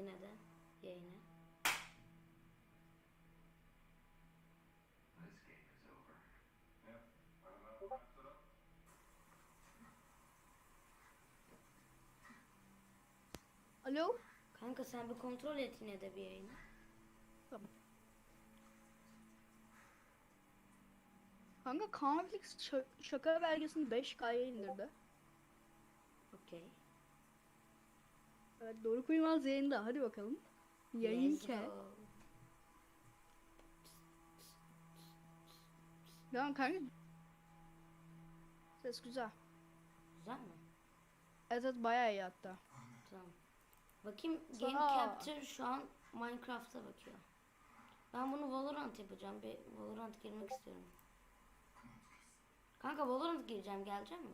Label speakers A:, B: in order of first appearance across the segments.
A: Yine de yayını.
B: This game is over. Yeah, I don't know. Wraps it up.
C: Alo?
A: Kanka sen bir kontrol et yine de bir yayını.
C: Tamam. Kanka Conflix ş- şaka belgesini 5K'ya indirdi.
A: Okey.
C: Evet doğru Kuymaz yayında. Hadi bakalım. Yayın
A: Let's
C: ke.
A: go.
C: Tamam kanka. Ses güzel.
A: Güzel mi?
C: Evet evet bayağı iyi hatta.
A: Tamam. Bakayım Game
C: Sonra-
A: Capture şu an Minecraft'a bakıyor. Ben bunu Valorant yapacağım. Bir Valorant girmek istiyorum. Kanka Valorant gireceğim. Gelecek mi?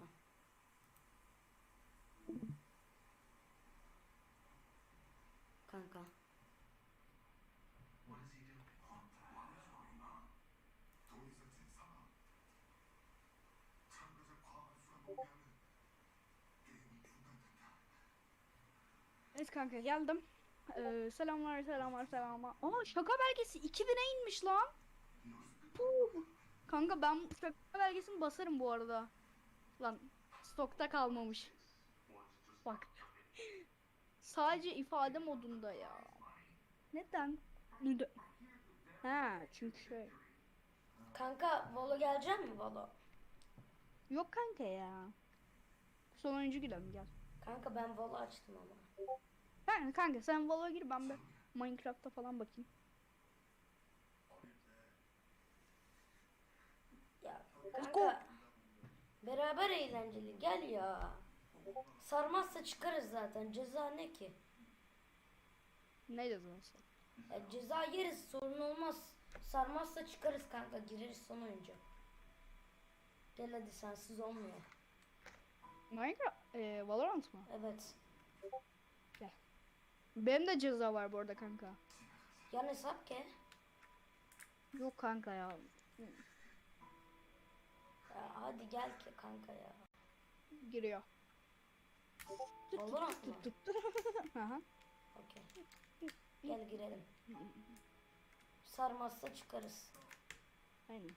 A: kanka.
C: Evet kanka geldim. Ee, selamlar selamlar selamlar. Aa şaka belgesi 2000'e inmiş lan. Puh. Kanka ben şaka belgesini basarım bu arada. Lan stokta kalmamış. Bak Sadece ifade modunda ya. Neden? Neden? Ha çünkü şey.
A: Kanka Valo gelecek mi Valo?
C: Yok kanka ya. Sonuncu gidelim gel.
A: Kanka ben Valo açtım ama.
C: Ben kanka sen Valo'ya gir ben bir Minecraft'ta falan bakayım.
A: Ya kanka beraber eğlenceli gel ya. Sarmazsa çıkarız zaten. Ceza ne ki?
C: Ne yazıyorsun?
A: Ya ceza yeriz sorun olmaz. Sarmazsa çıkarız kanka gireriz son oyuncu. Gel hadi sensiz olmuyor.
C: Minecraft, e, Valorant mı?
A: Evet.
C: Benim de ceza var bu arada kanka.
A: Yan hesap ki.
C: Yok kanka ya.
A: Ya hadi gel ki kanka ya.
C: Giriyor.
A: Valorant mı?
C: Aha.
A: Okey. Gel girelim. Sarmazsa çıkarız.
C: Aynen.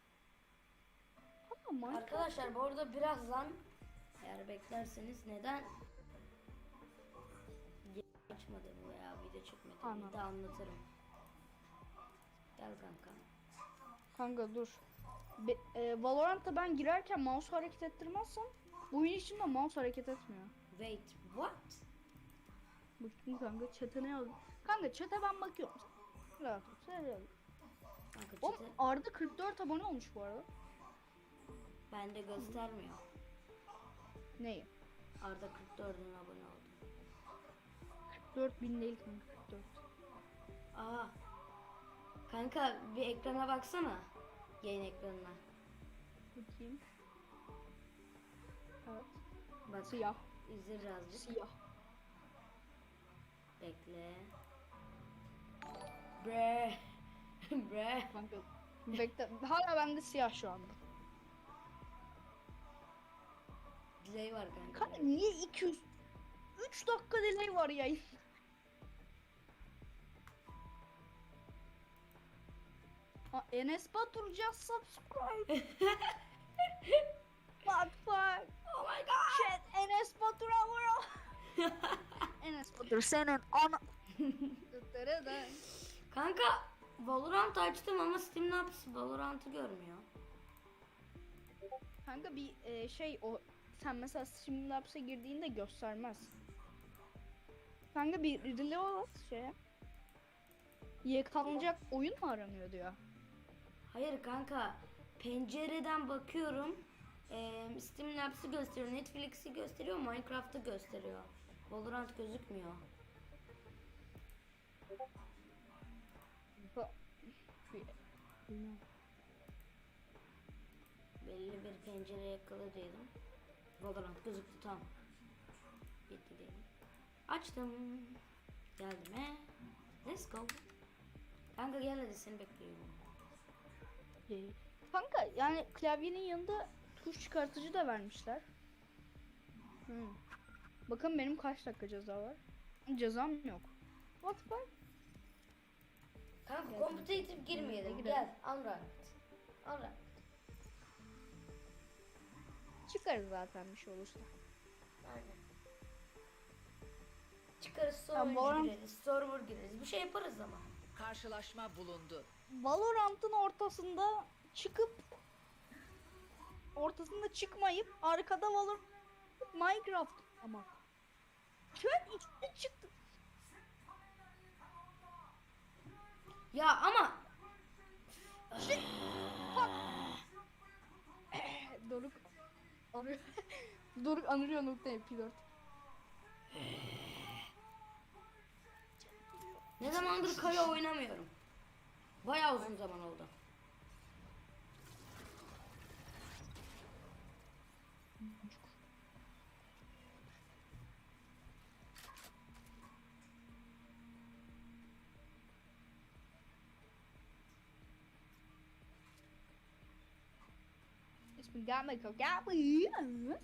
C: Ama
A: Arkadaşlar bu arada birazdan eğer beklerseniz neden açmadım veya video çekmedim
C: Anladım.
A: bir de anlatırım. Gel kanka.
C: kanka dur. Be, e, Valorant'ta ben girerken mouse hareket ettirmezsem oyun içinde mouse hareket etmiyor.
A: Wait, what?
C: Bakayım kanka chat'e ne yazıyor? Kanka chat'e ben bakıyorum. Rahat ol. Sen rahat ol.
A: Kanka
C: Oğlum
A: çete
C: Arda 44 abone olmuş bu arada.
A: bende göstermiyor.
C: Neyi?
A: Arda 44'ün abone oldu.
C: 44 bin değil kanka 44.
A: Aa. Kanka bir ekrana baksana. Yayın ekranına.
C: Bakayım. Evet.
A: Bak
C: Siyah.
A: İzle birazcık.
C: Siyah.
A: Bekle. Bre. Bre.
C: Kanka bekle. Hala bende siyah şu anda.
A: Delay var kanka.
C: Kanka niye 200 3 dakika delay var ya. Ha, Enes Batur just subscribe. What fuck? Enes Batur abone ol. Enes Batur senin ana.
A: Kanka Valorant açtım ama Steam Labs Valorant'ı görmüyor.
C: Kanka bir e, şey o sen mesela Streamlabs'e girdiğinde göstermez. Kanka bir reload at şeye. Yakalanacak oyun mu aranıyor diyor.
A: Hayır kanka pencereden bakıyorum. Ee, Steam Labs'ı gösteriyor, Netflix'i gösteriyor, Minecraft'ı gösteriyor. Valorant gözükmüyor.
C: Ba-.
A: Belli bir pencere yakala diyelim. Valorant gözüktü tamam. Bitti diyelim. Açtım. Geldim he. Let's go. Kanka gel hadi seni bekliyorum.
C: Kanka yani klavyenin yanında tuş çıkartıcı da vermişler. Hmm. Bakın benim kaç dakika ceza var. Cezam yok. What the fuck?
A: Kanka kompetitif girmeyelim.
C: Girelim.
A: Gel Amra. Amra.
C: Çıkarız zaten bir şey olursa.
A: Aynen. Çıkarız
C: Ya
A: server
C: Valorant-
A: gireriz. Server gireriz. Bir şey yaparız ama.
D: Karşılaşma bulundu.
C: Valorant'ın ortasında çıkıp ortasında çıkmayıp arkada Valorant Minecraft ama. Ben içine çıktım.
A: Ya ama
C: Doruk arıyor. Doruk anırıyor nokta MP4.
A: ne zamandır kaya oynamıyorum. Bayağı uzun zaman oldu.
C: İsmi gelme kal gelme.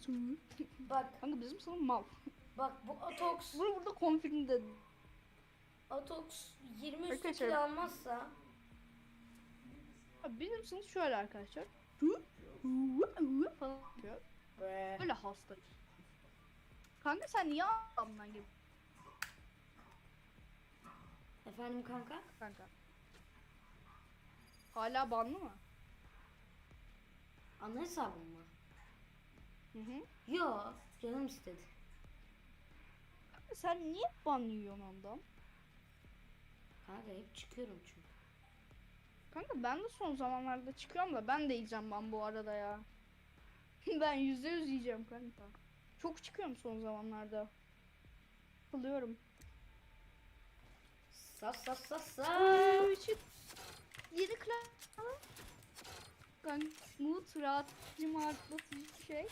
A: Bak
C: Kanka bizim sınıf mal.
A: bak bu Atox
C: Bunu burada konfirm dedi.
A: Atox 20 üstü
C: Arkadaşlar-
A: kill almazsa
C: Abi Bizim sınıf şöyle arkadaşlar. falan yapıyor.
A: Bre.
C: Böyle hasta. Kanka sen niye adamdan gibi
A: Efendim kanka?
C: kanka? Hala banlı mı?
A: Ana hesabım mı?
C: Hı hı.
A: Yo canım istedi.
C: Kanka sen niye ban yiyorsun ondan?
A: Kanka hep çıkıyorum çünkü.
C: Kanka ben de son zamanlarda çıkıyorum da ben de yiyeceğim ben bu arada ya. ben yüzde yüz yiyeceğim kanka. Çok çıkıyorum son zamanlarda. Buluyorum.
A: Sas sas sas sas.
C: Şu yeni klavye. Kanka smooth, rahat, rahatlatıcı şey.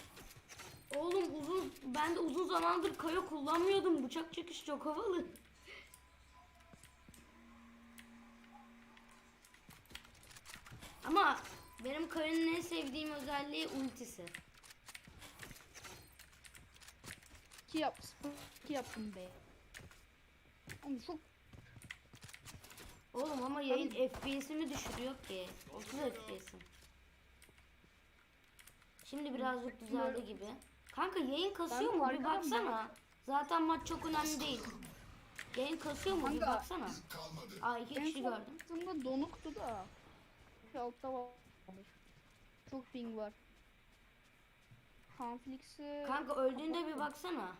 A: Oğlum uzun ben de uzun zamandır kaya kullanmıyordum. Bıçak çekiş çok havalı. Ama benim kayanın en sevdiğim özelliği ultisi.
C: İki yap, iki yaptım be. Oğlum çok
A: Oğlum ama yayın FPS'imi düşürüyor ki. 30 FPS'im. Şimdi birazcık düzeldi gibi. Kanka yayın kasıyor
C: Ben
A: mu? Bir baksana. Zaten maç çok önemli değil. Yayın kasıyor mu? Bir
C: Kanka.
A: baksana.
E: kalmadı.
A: Aa iki kişi
C: son
A: gördüm.
C: baktığımda donuktu da. Altta var. Çok ping var. Conflix'i...
A: Kanka öldüğünde bir baksana.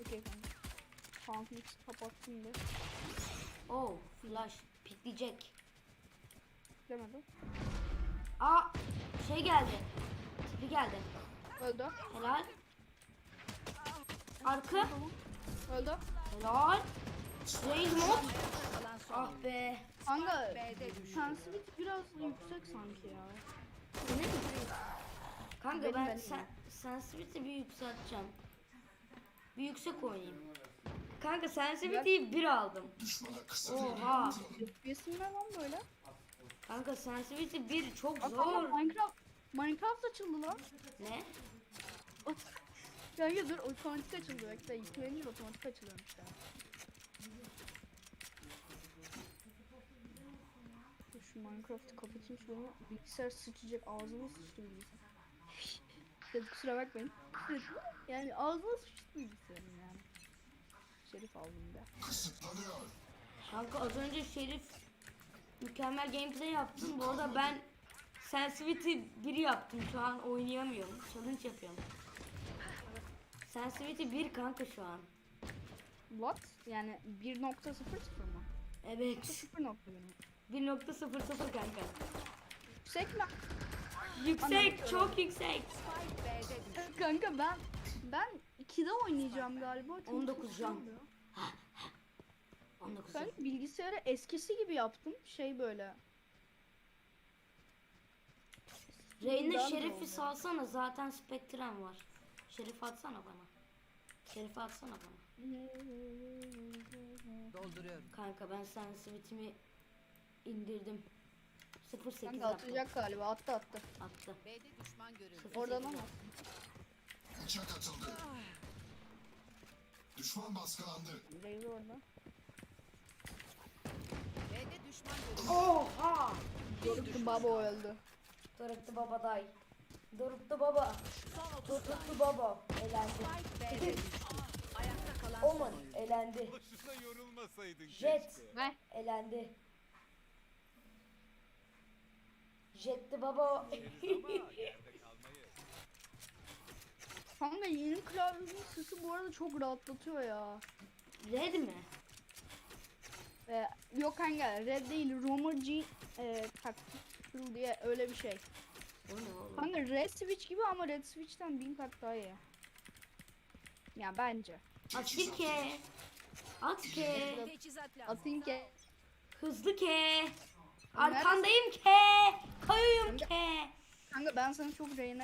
C: Okey kanka. Conflix'i kapattım bir.
A: Oh flash pikleyecek.
C: Demedim.
A: Aa şey geldi. Tipi geldi.
C: Öldü.
A: Helal. Arka.
C: Öldü.
A: Helal. Range mod. Ah be.
C: Kanka sensitivity biraz yüksek sanki ya.
A: Ne mi? Kanka
C: Benim
A: ben
C: benim
A: sen, sensitivity bir yükselteceğim. Bir yüksek oynayayım. Kanka sensitivity'yi bir aldım. Oha.
C: FPS'in ne lan böyle?
A: Kanka sensitivity bir çok
C: kanka
A: zor.
C: Minecraft Minecraft açıldı lan.
A: Ne?
C: Ya dur otomatik açıldı bekle. Yüklenince otomatik açılıyormuş ya. Dur Şu Minecraft'ı kapatayım şunu. Bilgisayar sıçacak ağzıma sıçtı bilgisayar. Dedi kusura bakmayın. yani ağzıma sıçtı bilgisayarın yani. Şerif aldım da.
A: Kanka az önce Şerif mükemmel gameplay yaptın. Bu arada ben sensitivity 1 yaptım. Şu an oynayamıyorum. Challenge yapıyorum. Sensitivity 1 kanka şu an.
C: What? Yani 1.00 mı?
A: Evet.
C: 0.1
A: 1.00 kanka.
C: Yüksek mi?
A: Yüksek, çok yüksek.
C: Kanka ben ben 2'de oynayacağım galiba. Çok
A: 19 can.
C: sıçrıyor.
A: 19.
C: Ben bilgisayarı eskisi gibi yaptım. Şey böyle.
A: Reyna Şerif'i salsana. Zaten Spectre'm var. Şerif atsana bana. Şerif atsana bana.
D: Dolduruyorum.
A: Kanka ben sensitivity'mi indirdim. 0.8
C: Kanka
A: yaptım.
C: atacak galiba. Attı attı.
A: Attı.
D: B'de düşman görüldü.
C: Oradan ama.
E: Bıçak atıldı. Düşman baskılandı.
C: Razer orada.
D: düşman görüldü.
A: Oha!
C: Doruklu baba öldü.
A: Doruktu baba day. Doruktu baba.
D: Son 30
A: Doruktu baba. Elendi.
D: B'de. Ayakta kalan
A: Oman elendi.
B: Boşuna yorulmasaydın
A: Jet
B: keşke.
C: Ve
A: elendi. Jetti baba.
C: Kanka yeni klavyenin sesi bu arada çok rahatlatıyor ya.
A: Red mi?
C: Ee, yok kanka red değil Romer G e, taktik diye öyle bir şey.
A: O ne oğlum?
C: Kanka red switch gibi ama red switch'ten bin kat daha iyi. Ya bence.
A: Asil ke. At ke.
C: Atayım ki
A: Hızlı ke. Arkandayım ke. Kayıyorum ke.
C: kanka ben sana çok reyna